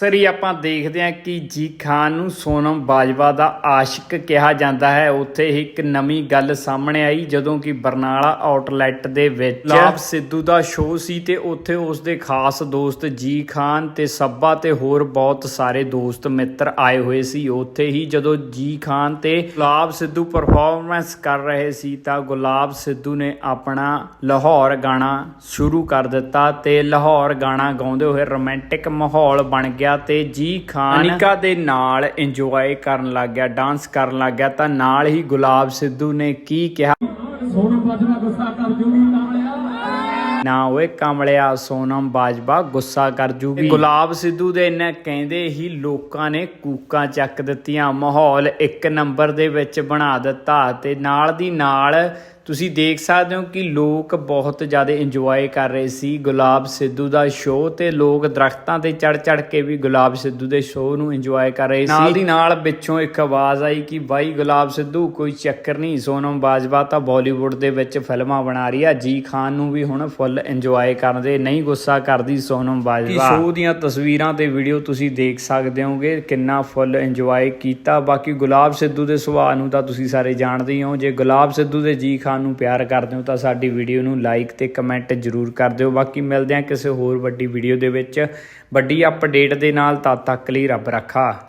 ਸਰੀ ਆਪਾਂ ਦੇਖਦੇ ਹਾਂ ਕਿ ਜੀ ਖਾਨ ਨੂੰ ਸੋਨਮ ਬਾਜਵਾ ਦਾ ਆਸ਼ਿਕ ਕਿਹਾ ਜਾਂਦਾ ਹੈ। ਉੱਥੇ ਹੀ ਇੱਕ ਨਵੀਂ ਗੱਲ ਸਾਹਮਣੇ ਆਈ, ਜਦੋਂ ਕਿ ਬਰਨਾਲਾ ਆਊਟਲੈਟ ਦੇ ਵਿੱਚ ਲਾਭ ਸਿੱਧੂ ਦਾ ਸ਼ੋਅ ਸੀ ਤੇ ਉੱਥੇ ਉਸ ਦੇ ਖਾਸ ਦੋਸਤ ਜੀ ਖਾਨ ਤੇ ਸੱਬਾ ਤੇ ਹੋਰ ਬਹੁਤ ਸਾਰੇ ਦੋਸਤ ਮਿੱਤਰ ਆਏ ਹੋਏ ਸੀ। ਉੱਥੇ ਹੀ ਜਦੋਂ ਜੀ ਖਾਨ ਤੇ ਗੁਲਾਬ ਸਿੱਧੂ ਪਰਫਾਰਮੈਂਸ ਕਰ ਰਹੇ ਸੀ ਤਾਂ ਗੁਲਾਬ ਸਿੱਧੂ ਨੇ ਆਪਣਾ ਲਾਹੌਰ ਗਾਣਾ ਸ਼ੁਰੂ ਕਰ ਦਿੱਤਾ ਤੇ ਲਾਹੌਰ ਗਾਣਾ ਗਾਉਂਦੇ ਹੋਏ ਰੋਮਾਂਟਿਕ ਮਾਹੌਲ ਬਣ ਗਿਆ। ਤੇ ਜੀ ਖਾਨ ਅਨਿਕਾ ਦੇ ਨਾਲ ਇੰਜੋਏ ਕਰਨ ਲੱਗ ਗਿਆ ਡਾਂਸ ਕਰਨ ਲੱਗ ਗਿਆ ਤਾਂ ਨਾਲ ਹੀ ਗੁਲਾਬ ਸਿੱਧੂ ਨੇ ਕੀ ਕਿਹਾ? ਸੋਨਮ ਬਾਜਵਾ ਗੁੱਸਾ ਕਰ ਜੂਗੀ ਕਾਮਲਿਆ ਨਾ ਓਏ ਕਮਲਿਆ ਸੋਨਮ ਬਾਜਵਾ ਗੁੱਸਾ ਕਰ ਜੂਗੀ। ਗੁਲਾਬ ਸਿੱਧੂ ਦੇ ਇਹਨੇ ਕਹਿੰਦੇ ਹੀ ਲੋਕਾਂ ਨੇ ਕੂਕਾਂ ਚੱਕ ਦਿੱਤੀਆਂ ਮਾਹੌਲ ਇੱਕ ਨੰਬਰ ਦੇ ਵਿੱਚ ਬਣਾ ਦਿੱਤਾ ਤੇ ਨਾਲ ਦੀ ਨਾਲ ਤੁਸੀਂ ਦੇਖ ਸਕਦੇ ਹੋ ਕਿ ਲੋਕ ਬਹੁਤ ਜ਼ਿਆਦਾ ਇੰਜੋਏ ਕਰ ਰਹੇ ਸੀ। ਗੁਲਾਬ ਸਿੱਧੂ ਦਾ ਸ਼ੋਅ ਤੇ ਲੋਕ ਦਰਖਤਾਂ ਤੇ ਚੜ ਚੜ ਕੇ ਵੀ ਗੁਲਾਬ ਸਿੱਧੂ ਦੇ ਸ਼ੋਅ ਨੂੰ ਇੰਜੋਏ ਕਰ ਰਹੇ ਸੀ। ਨਾਲ ਦੀ ਨਾਲ ਵਿੱਚੋਂ ਇੱਕ ਆਵਾਜ਼ ਆਈ ਕਿ ਬਾਈ ਗੁਲਾਬ ਸਿੱਧੂ ਕੋਈ ਚੱਕਰ ਨਹੀਂ ਸੋਨਮ ਬਾਜਵਾ ਤਾਂ ਬਾਲੀਵੁੱਡ ਦੇ ਵਿੱਚ ਫਿਲਮਾਂ ਬਣਾ ਰਹੀ ਆ। ਜੀ ਖਾਨ ਨੂੰ ਵੀ ਹੁਣ ਫੁੱਲ ਇੰਜੋਏ ਕਰਦੇ ਨਹੀਂ ਗੁੱਸਾ ਕਰਦੀ ਸੋਨਮ ਬਾਜਵਾ। ਸ਼ੋਅ ਦੀਆਂ ਤਸਵੀਰਾਂ ਤੇ ਵੀਡੀਓ ਤੁਸੀਂ ਦੇਖ ਸਕਦੇ ਹੋਗੇ ਕਿੰਨਾ ਫੁੱਲ ਇੰਜੋਏ ਕੀਤਾ। ਬਾਕੀ ਗੁਲਾਬ ਸਿੱਧੂ ਦੇ ਸੁਭਾਅ ਨੂੰ ਤਾਂ ਤੁਸੀਂ ਸਾਰੇ ਜਾਣਦੇ ਹੀ ਹੋ। ਜੇ ਗੁਲਾਬ ਸਿੱਧੂ ਦੇ ਜੀ ਖਾਨ ਨੂੰ ਪਿਆਰ ਕਰਦੇ ਹੋ ਤਾਂ ਸਾਡੀ ਵੀਡੀਓ ਨੂੰ ਲਾਈਕ ਤੇ ਕਮੈਂਟ ਜ਼ਰੂਰ ਕਰ ਦਿਓ। ਬਾਕੀ ਮਿਲਦੇ ਹਾਂ ਕਿਸੇ ਹੋਰ ਵੱਡੀ ਵੀਡੀਓ ਦੇ ਵਿੱਚ। ਵੱਡੀ ਅਪਡੇਟ ਦੇ ਨਾਲ ਤਦ ਤੱਕ ਲਈ ਰੱਬ ਰੱਖਾ।